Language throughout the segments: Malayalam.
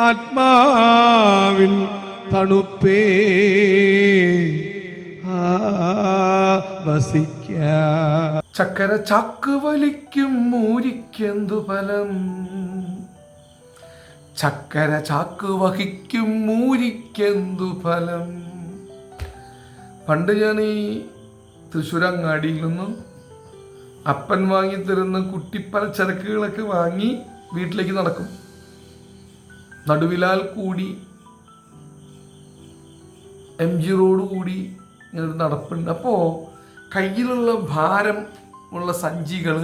ആത്മാവിൻ തണുപ്പേ. വസിക്ക. ചക്കര ചാക്ക് വലിക്കും മൂരിക്കെന്തു ഫലം? ചക്കര ചാക്ക് വഹിക്കും മൂരിക്കെന്തു ഫലം? പണ്ട് ഞാൻ ഈ തൃശ്ശൂരങ്ങാടിയിൽ നിന്നും അപ്പൻ വാങ്ങി തരുന്ന കുട്ടിപ്പലച്ചരക്കുകളൊക്കെ വാങ്ങി വീട്ടിലേക്ക് നടക്കും. നടുവിലാൽ കൂടി എം ജി റോഡ് കൂടി ഇങ്ങനൊരു നടപ്പുണ്ട്. അപ്പോൾ കയ്യിലുള്ള ഭാരം ഉള്ള സഞ്ചികൾ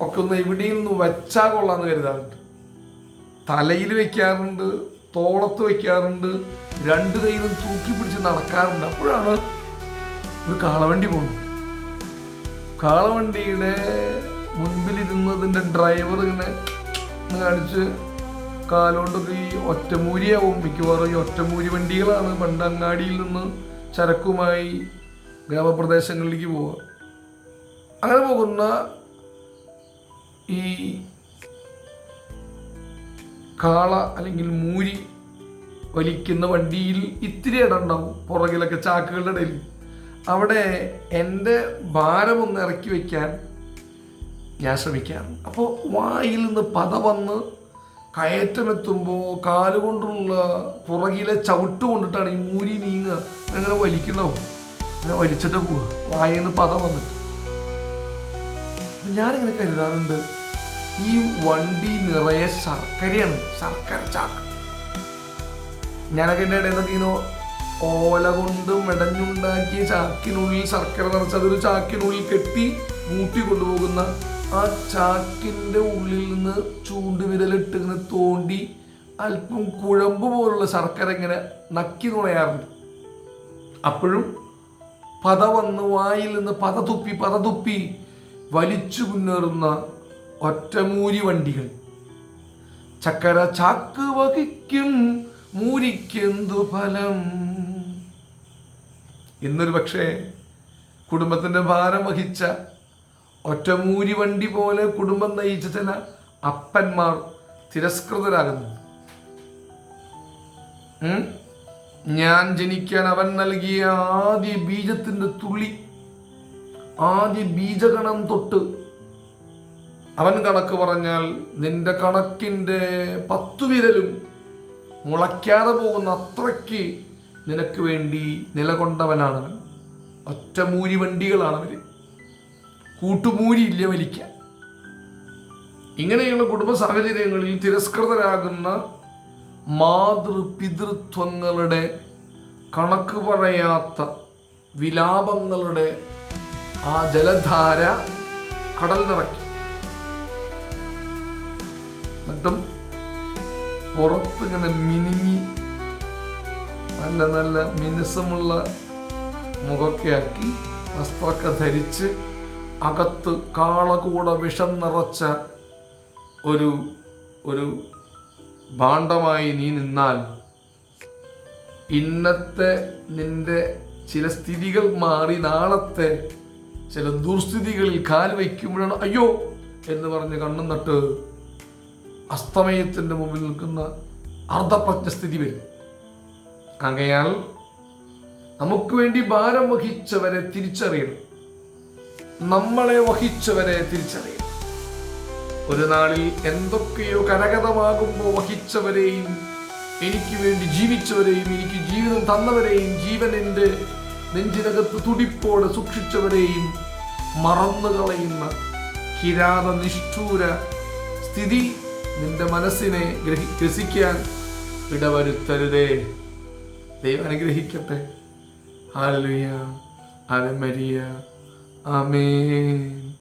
ഒക്കെ ഒന്ന് എവിടെയും ഒന്ന് വെച്ചാൽ കൊള്ളാന്ന് കരുതാറുണ്ട്. തലയിൽ വെക്കാറുണ്ട് തോളത്ത് വെക്കാറുണ്ട് രണ്ട് കൈയിലും തൂക്കി പിടിച്ച് നടക്കാറുണ്ട്. അപ്പോഴാണ് ഒരു കാളവണ്ടി പോകുന്നത്. കാളവണ്ടിയുടെ മുൻപിലിരുന്നതിന്റെ ഡ്രൈവർ ഇങ്ങനെ കാണിച്ച് കാലുകൊണ്ടൊക്കെ ഈ ഒറ്റമൂരിയാവും. മിക്കവാറും ഈ ഒറ്റമൂരി വണ്ടികളാണ് പണ്ട് അങ്ങാടിയിൽ നിന്ന് ചരക്കുമായി ഗ്രാമപ്രദേശങ്ങളിലേക്ക് പോവുക. അങ്ങനെ പോകുന്ന ഈ കാള അല്ലെങ്കിൽ മൂരി വലിക്കുന്ന വണ്ടിയിൽ ഇത്തിരി ഇടം ഉണ്ടാവും. പുറകിലൊക്കെ ചാക്കുകളുടെ ഇടയിൽ. അവിടെ എന്റെ ഭാരമൊന്ന് ഇറക്കി വെക്കാൻ ഞാൻ ശ്രമിക്കാറ് അപ്പോൾ വായിൽ നിന്ന് പത വന്ന് കയറ്റമെത്തുമ്പോൾ കാലുകൊണ്ടുള്ള പുറകിലെ ചവിട്ട് കൊണ്ടിട്ടാണ് ഈ മൂരി നീങ്ങുക. അങ്ങനെ വലിക്കണ്ടാവും അങ്ങനെ വലിച്ചിട്ട് പോവുക. വായിൽ നിന്ന് പത വന്നിട്ട്. ഞാനിങ്ങനെ കരുതാറുണ്ട്. ഈ വണ്ടി നിറയെ ശർക്കരയാണ്. ശർക്കര ചാക്ക് ഞാനൊക്കെ എന്റെ ഇടയിൽ നിന്നൊക്കെ ഇങ്ങനെ ഓല കൊണ്ട് മെടഞ്ഞുണ്ടാക്കിയ ചാക്കിനുള്ളിൽ ശർക്കര നിറച്ച് അതൊരു ചാക്കിനുള്ളിൽ കെട്ടി മൂട്ടി കൊണ്ടുപോകുന്ന ആ ചാക്കിന്റെ ഉള്ളിൽ നിന്ന് ചൂണ്ടുവിരലിട്ട് ഇങ്ങനെ തോണ്ടി അല്പം കുഴമ്പ് പോലുള്ള ശർക്കര ഇങ്ങനെ നക്കി നുണയാറുണ്ട്. അപ്പോഴും പത വന്ന് വായിൽ നിന്ന് പത തുപ്പി പത തുപ്പി വലിച്ചു മുന്നേറുന്ന ഒറ്റമൂരി വണ്ടികൾ. ചക്കര ചാക്ക് വഹിക്കും മൂരിക്കെന്തു ഫലം? ഇന്നൊരു പക്ഷേ കുടുംബത്തിന്റെ ഭാരം വഹിച്ച ഒറ്റമൂരി വണ്ടി പോലെ കുടുംബം നയിച്ച ചില അപ്പന്മാർ തിരസ്കൃതരാകുന്നു. ഞാൻ ജനിക്കാൻ അവൻ നൽകിയ ആദ്യ ബീജത്തിന്റെ തുള്ളി ആദ്യ ബീജഗണം തൊട്ട് അവൻ കണക്ക് പറഞ്ഞാൽ നിന്റെ കണക്കിന്റെ പത്തു വിരലും മുളയ്ക്കാതെ പോകുന്ന അത്രയ്ക്ക് നിനക്ക് വേണ്ടി നിലകൊണ്ടവനാണ്. ഒറ്റമൂരി വണ്ടികളാണ് അവർ കൂട്ടുമൂരി ഇല്ല വലിക്കാൻ ഇങ്ങനെയുള്ള കുടുംബ സാഹചര്യങ്ങളിൽ തിരസ്കൃതരാകുന്ന മാതൃപിതൃത്വങ്ങളുടെ കണക്ക് പറയാത്ത വിലാപങ്ങളുടെ ആ ജലധാര കടൽ നിറയ്ക്കും. എന്നിട്ടും പുറത്തിങ്ങനെ മിനുങ്ങി നല്ല നല്ല മിനുസമുള്ള മുഖമൊക്കെ ആക്കി വസ്ത്രമൊക്കെ ധരിച്ച് അകത്ത് കാളകൂട വിഷം നിറച്ച ഒരു ഒരു ഭാണ്ഡമായി നീ നിന്നാൽ ഇന്നത്തെ നിന്റെ ചില സ്ഥിതികൾ മാറി നാളത്തെ ചില ദുർസ്ഥിതികളിൽ കാൽ വയ്ക്കുമ്പോഴാണ് അയ്യോ എന്ന് പറഞ്ഞ് കണ്ണും നട്ട് അസ്തമയത്തിന്റെ മുമ്പിൽ നിൽക്കുന്ന അർദ്ധപ്രജ്ഞസ്ഥിതി വരും. അങ്ങയാൽ നമുക്ക് വേണ്ടി ഭാരം വഹിച്ചവരെ തിരിച്ചറിയണം. നമ്മളെ വഹിച്ചവരെ തിരിച്ചറിയും. ഒരു നാളിൽ എന്തൊക്കെയോ കരകതമാകുമ്പോൾ വഹിച്ചവരെയും എനിക്ക് വേണ്ടി ജീവിച്ചവരെയും എനിക്ക് ജീവിതം തന്നവരെയും ജീവൻ എന്റെ നെഞ്ചിനകത്ത് തുടിപ്പോടെ സൂക്ഷിച്ചവരെയും മറന്നു കളയുന്ന കിരാത നിഷ്ഠൂര സ്ഥിതി നിന്റെ മനസ്സിനെ ഗ്രഹി ഗ്രസിക്കാൻ ഇടവരുത്തരുതേ. ദൈവം അനുഗ്രഹിക്കട്ടെ. ഹാലലുയ അലമരിയ Amen.